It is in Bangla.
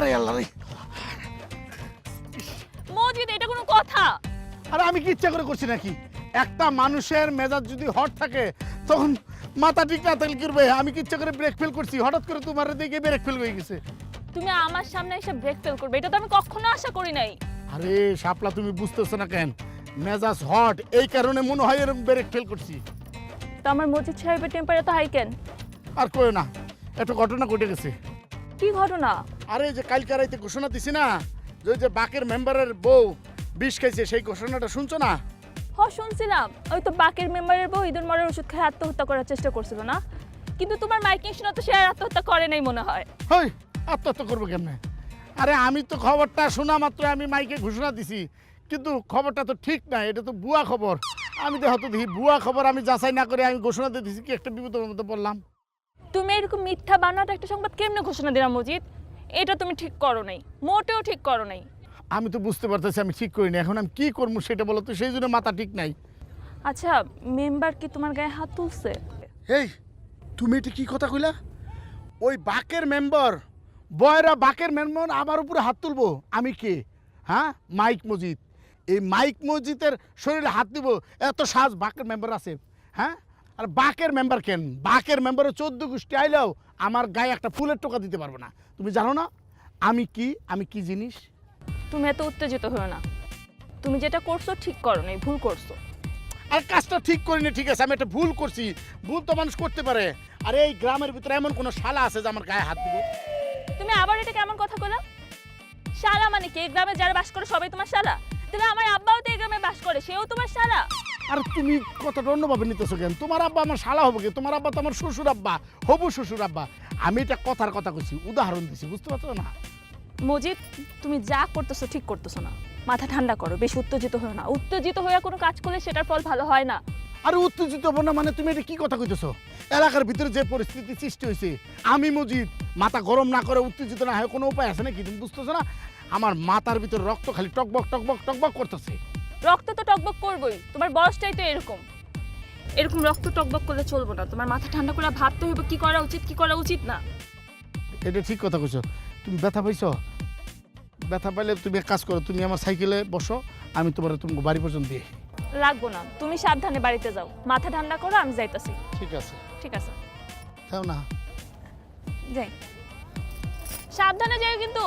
আরে আল্লাহ রে। মজিদ এটা কোনো কথা। আরে আমি কি ইচ্ছা করে করছি নাকি? একটা মানুষের মেজাজ যদি হট থাকে তখন মাথা ঠিক না থাকলে করবে? আমি কি ইচ্ছা করে ব্রেক ফেল করছি? হঠাৎ করে তোমার দেখে ব্রেক ফেল হয়ে গেছে। তুমি আমার সামনে এসে ব্রেক ফেল করবে এটা তো আমি কখনো আশা করি নাই। আরে শাপলা তুমি বুঝতেছো না কেন? মেজাজ হট এই কারণে মনে হয় এরকম ব্রেক ফেল করছি। তো আমার মজিদ সাহেবের টেম্পারে তো হাই কেন? আর কই না একটা ঘটনা ঘটে গেছে। কি ঘটনা? আরে যে কালকে রাইতে ঘোষণা দিছি না যে যে বাকের মেম্বারের বউ বিষ খাইছে সেই ঘোষণাটা শুনছো না? হ শুনছিলাম। ওই তো বাকের মেম্বারের বউ ঈদুল মরের ওষুধ খেয়ে আত্মহত্যা করার চেষ্টা করছিল না? কিন্তু তোমার মাইকিং শুনে তো সে আর আত্মহত্যা করে নাই মনে হয়। হই আত্মহত্যা করব কেমনে? আরে আমি তো খবরটা শোনা মাত্র আমি মাইকে ঘোষণা দিছি কিন্তু খবরটা তো ঠিক না এটা তো ভুয়া খবর। আমি তো হয়তো দেখি ভুয়া খবর আমি যাচাই না করে আমি ঘোষণা দিয়ে দিছি কি একটা বিপদের মধ্যে পড়লাম। তুমি এরকম মিথ্যা বানাটা একটা সংবাদ কেমনে ঘোষণা দিলাম মজিদ? এটা তুমি ঠিক করো নাই। মোটেও ঠিক করো নাই। আমি তো বুঝতে পারতেছি আমি ঠিক করিনি। এখন আমি কি করব সেটা বলো তো সেই জন্য মাথা ঠিক নাই। আচ্ছা মেম্বার কি তোমার গায়ে হাত তুলছে? এই তুমি এটা কি কথা কইলা? ওই বাকের মেম্বার বয়রা বাকের মেম্বার আমার উপরে হাত তুলবো। আমি কে? হ্যাঁ? মাইক মসজিদ এই মাইক মসজিদের শরীরে হাত দিব এত সাজ বাকের মেম্বার আছে। হ্যাঁ? আর বাকের মেম্বার কেন? বাকের মেম্বারে চোদ্দ গোষ্ঠী আইলেও। আমার গায়ে একটা ফুলের টোকা দিতে পারবে না। তুমি জানো না? আমি কি? আমি কি জিনিস? তুমি এত উত্তেজিত হও না। তুমি যেটা করছ ঠিক করো নাই ভুল করছ। আর কাজটা ঠিক করিনি ঠিক আছে আমি একটা ভুল করছি। ভুল তো মানুষ করতে পারে। আর এই গ্রামের ভিতরে এমন কোনো শালা আছে যে আমার গায়ে হাত দিব? তুমি আবার এটা কেমন কথা বলা শালা মানে কি? এই গ্রামে যারা বাস করে সবাই তোমার শালা? তাহলে আমার আব্বাও তো এই গ্রামে বাস করে সেও তোমার শালা? আর তুমি কতটা অন্যভাবে নিতেছো কেন? তোমার আব্বা আমার শালা হবে কি? তোমার আব্বা তো আমার শ্বশুর আব্বা হবু শ্বশুর আব্বা। আমি এটা কথার কথা কইছি উদাহরণ দিছি বুঝতে পারছ না? মজিদ তুমি যা করতেছো ঠিক করতেছো না। মাথা ঠান্ডা করো বেশি উত্তেজিত হও না। উত্তেজিত হয়ে কোনো কাজ করলে সেটার ফল ভালো হয় না। আর উত্তেজিত হব না মানে তুমি এটা কি কথা কইতেছো? এলাকার ভিতরে যে পরিস্থিতি সৃষ্টি হয়েছে আমি মজিদ মাথা গরম না করে উত্তেজিত না হয় কোনো উপায় আছে নাকি তুমি বুঝতেছো না? আমার মাথার ভিতরে রক্ত খালি টকবক টকবক টকবক করতেছে। রক্ত তো টকবক করবই তোমার বয়সটাই তো এরকম। এরকম রক্ত টকবক করলে চলবো না তোমার মাথা ঠান্ডা করে ভাবতে হইব কি করা উচিত কি করা উচিত না। এটা ঠিক কথা কইছো। তুমি ব্যথা পাইছো? ব্যথা পাইলে তুমি এক কাজ করো তুমি আমার সাইকেলে বসো আমি তোমার তুমি বাড়ি পর্যন্ত দিয়ে। রাখব না তুমি সাবধানে বাড়িতে যাও। মাথা ঠান্ডা করো আমি যাইতাছি। ঠিক আছে। ঠিক আছে। তাও না। যাই। সাবধানে যাই কিন্তু।